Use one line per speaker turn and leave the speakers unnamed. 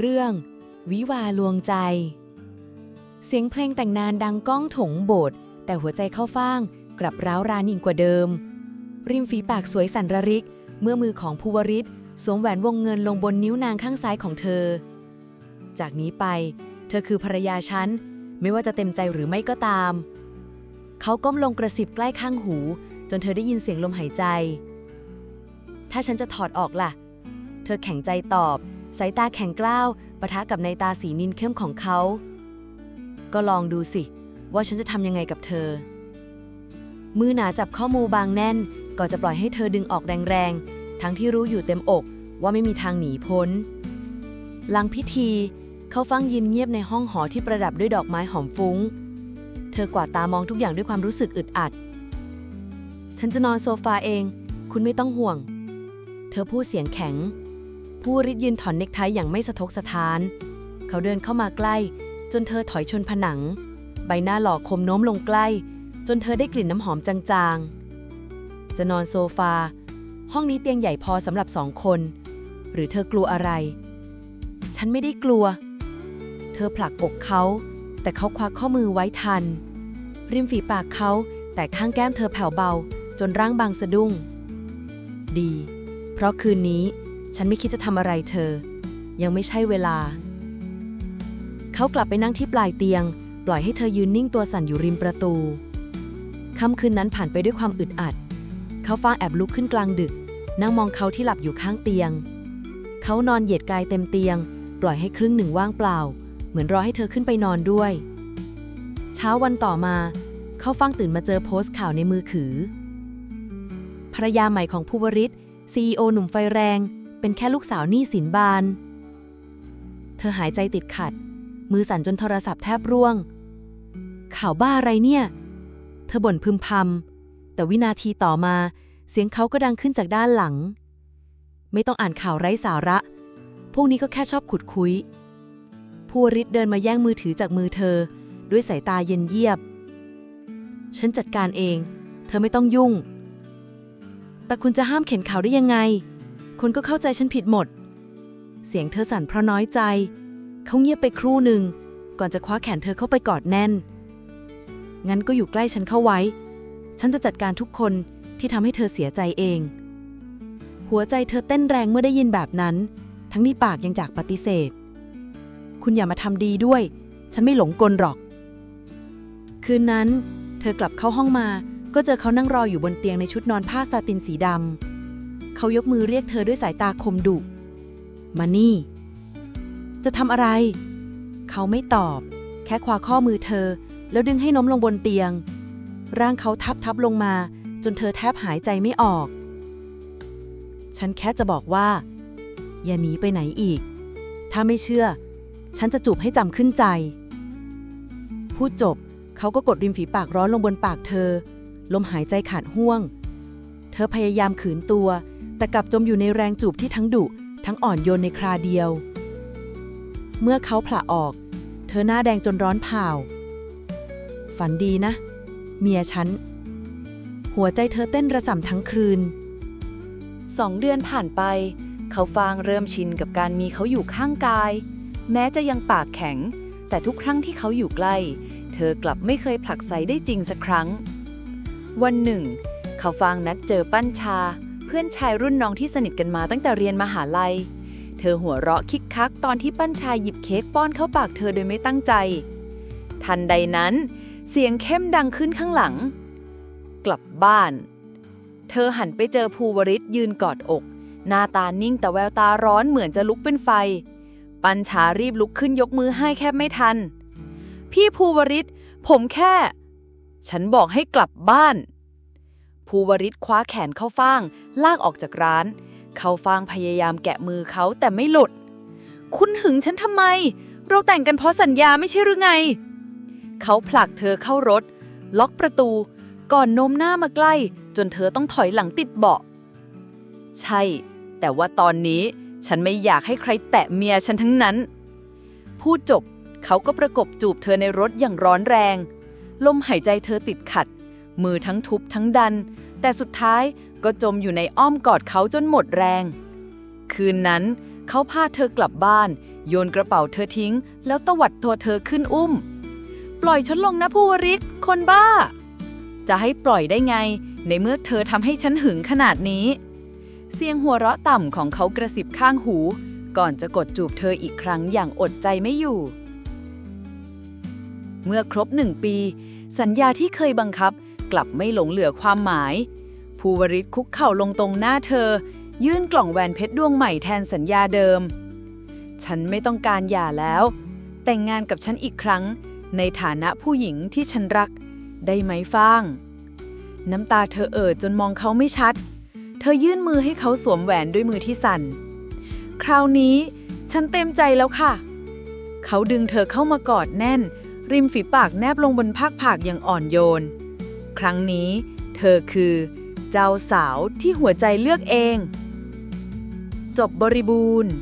เรื่อง วิวาลวงใจ เสียงเพลงแต่งนานดังก้องถงโบสถ์แต่หัวใจเข้าฟ่าง กลับร้าวรานยิ่งกว่าเดิม ริมฝีปากสวยสันระริก เมื่อมือของภูวริศสวมแหวนวงเงินลงบนนิ้วนางข้างซ้ายของเธอ จากนี้ไป เธอคือภรรยาฉัน ไม่ว่าจะเต็มใจหรือไม่ก็ตาม เขาก้มลงกระสิบใกล้ข้างหู จนเธอได้ยินเสียงลมหายใจ ถ้าฉันจะถอดออกล่ะ เธอแข็งใจตอบ สายตาแข็งกล้าวปะทะกับในตาสีนินเข้มของเขา ก็ลองดูสิ ว่าฉันจะทำยังไงกับเธอ มือหนาจับข้อมือบางแน่นก่อนจะปล่อยให้เธอดึงออกแรงๆ ทั้งที่รู้อยู่เต็มอกว่าไม่มีทางหนีพ้น หลังพิธี เขาฟังยืนเงียบในห้องหอที่ประดับด้วยดอกไม้หอมฟุ้ง เธอกวาดตามองทุกอย่างด้วยความรู้สึกอึดอัด ฉันจะนอนโซฟาเอง คุณไม่ต้องห่วง เธอพูดเสียงแข็ง ผู้ริดยืนถอนเนคไทอย่างไม่สะทกสะท้าน เขาเดินเข้ามาใกล้ จนเธอถอยชนผนัง ใบหน้าหล่อคมโน้มลงใกล้ จนเธอได้กลิ่นน้ำหอมจางๆ จะนอนโซฟา ห้องนี้เตียงใหญ่พอสำหรับสองคน หรือเธอกลัวอะไร ฉันไม่ได้กลัว เธอผลักอกเขา แต่เขาควักข้อมือไว้ทัน ริมฝีปากเขาแต่ข้างแก้มเธอแผ่วเบา จนร่างบางสะดุ้ง ดี เพราะคืนนี้ ฉันไม่คิดจะทำอะไรเธอ ยังไม่ใช่เวลา เขากลับไปนั่งที่ปลายเตียง ปล่อยให้เธอยืนนิ่งตัวสั่นอยู่ริมประตู ค่ำคืนนั้นผ่านไปด้วยความอึดอัด เขาฟางแอบลุกขึ้นกลางดึก นั่งมองเขาที่หลับอยู่ข้างเตียง เขานอนเหยียดกายเต็มเตียง ปล่อยให้ครึ่งหนึ่งว่างเปล่า เหมือนรอให้เธอขึ้นไปนอนด้วย เช้าวันต่อมา เขาฟังตื่นมาเจอโพสต์ข่าวในมือถือภรรยาใหม่ของภูวริศ CEO หนุ่มไฟแรง เป็นแค่ลูกสาวหนี้สินบาน เธอหายใจติดขัด มือสั่นจนโทรศัพท์แทบร่วง ข่าวบ้าอะไรเนี่ย เธอบ่นพึมพำแต่วินาทีต่อมา เสียงเขาก็ดังขึ้นจากด้านหลัง ไม่ต้องอ่านข่าวไร้สาระ พวกนี้ก็แค่ชอบขุดคุยภูวริศเดินมาแย่งมือถือจากมือเธอ ด้วยสายตาเย็นเยียบ ฉันจัดการเอง เธอไม่ต้องยุ่ง แต่คุณจะห้ามเข็นข่าวได้ยังไง คนก็เข้าใจฉันผิดหมด เสียงเธอสั่นเพราะน้อยใจ เขาเงียบไปครู่หนึ่ง ก่อนจะคว้าแขนเธอเข้าไปกอดแน่น งั้นก็อยู่ใกล้ฉันเข้าไว้ ฉันจะจัดการทุกคนที่ทำให้เธอเสียใจเอง หัวใจเธอเต้นแรงเมื่อได้ยินแบบนั้น ทั้งที่ปากยังจากปฏิเสธ คุณอย่ามาทำดีด้วย ฉันไม่หลงกลหรอก คืนนั้น เธอกลับเข้าห้องมา ก็เจอเขานั่งรออยู่บนเตียงในชุดนอนผ้าซาตินสีดำ เขายกมือเรียกเธอด้วยสายตาคมดุมานี่ จะทำอะไร เขาไม่ตอบ แค่คว้าข้อมือเธอ แล้วดึงให้น้มลงบนเตียง ร่างเขาทับทับลงมา จนเธอแทบหายใจไม่ออก ฉันแค่จะบอกว่า อย่าหนีไปไหนอีก ถ้าไม่เชื่อ ฉันจะจูบให้จำขึ้นใจ พูดจบ เขาก็กดริมฝีปากร้อนลงบนปากเธอ ลมหายใจขาดห่วง เธอพยายามขืนตัว แต่กลับจมอยู่ในแรงจูบที่ทั้งดุ ทั้งอ่อนโยนในคราเดียว เมื่อเขาผละออก เธอหน้าแดงจนร้อนเผาฝันดีนะ เมียฉัน หัวใจเธอเต้นระส่ำทั้งคืน
สองเดือนผ่านไป เขาฟางเริ่มชินกับการมีเขาอยู่ข้างกาย แม้จะยังปากแข็ง แต่ทุกครั้งที่เขาอยู่ใกล้ เธอกลับไม่เคยผลักไสได้จริงสักครั้ง วันหนึ่ง เขาฟางนัดเจอปั้นชา พื่อนชายรุ่นน้องที่สนิทกันมาตั้งแต่เรียนมหาลัย เธอหัวเราะคิกคักตอนที่ปั้นชายหยิบเค้กป้อนเข้าปากเธอโดยไม่ตั้งใจ ทันใดนั้น เสียงเข้มดังขึ้นข้างหลัง กลับบ้าน เธอหันไปเจอภูวริศยืนกอดอก หน้าตานิ่งแต่แววตาร้อนเหมือนจะลุกเป็นไฟ ปัญชารีบลุกขึ้นยกมือให้แค่ไม่ทัน พี่ภูวริศผมแค่ ฉันบอกให้กลับบ้าน ภูวริศคว้าแขนเข้าฟ่าง ลากออกจากร้าน เข้าฟ่างพยายามแกะมือเขาแต่ไม่หลุด คุณหึงฉันทำไม เราแต่งกันเพราะสัญญาไม่ใช่หรือไง เขาผลักเธอเข้ารถ ล็อกประตู ก่อนโน้มหน้ามาใกล้ จนเธอต้องถอยหลังติดเบาะ ใช่ แต่ว่าตอนนี้ฉันไม่อยากให้ใครแตะเมียฉันทั้งนั้น พูดจบเขาก็ประกบจูบเธอในรถอย่างร้อนแรง ลมหายใจเธอติดขัด มือทั้งทุบทั้งดัน แต่สุดท้ายก็จมอยู่ในอ้อมกอดเขาจนหมดแรง คืนนั้นเขาพาเธอกลับบ้าน โยนกระเป๋าเธอทิ้ง แล้วตวัดตัวเธอขึ้นอุ้ม ปล่อยฉันลงนะภูวริศคนบ้า จะให้ปล่อยได้ไง ในเมื่อเธอทำให้ฉันหึงขนาดนี้ เสียงหัวเราะต่ำของเขากระสิบข้างหู ก่อนจะกดจูบเธออีกครั้งอย่างอดใจไม่อยู่ เมื่อครบหนึ่งปี สัญญาที่เคยบังคับ กลับไม่หลงเหลือความหมาย ภูวริศคุกเข่าลงตรงหน้าเธอ ยื่นกล่องแหวนเพชรดวงใหม่แทนสัญญาเดิม ฉันไม่ต้องการหย่าแล้ว แต่งงานกับฉันอีกครั้ง ในฐานะผู้หญิงที่ฉันรัก ได้ไหมฟ้าง น้ำตาเธอเอ่อจนมองเขาไม่ชัด เธอยื่นมือให้เขาสวมแหวนด้วยมือที่สั่น คราวนี้ฉันเต็มใจแล้วค่ะ เขาดึงเธอเข้ามากอดแน่น ริมฝีปากแนบลงบนภาคผากอย่างอ่อนโยน รั้งนี้ เธอคือ เจ้าสาวที่หัวใจเลือกเอง จบบริบูรณ์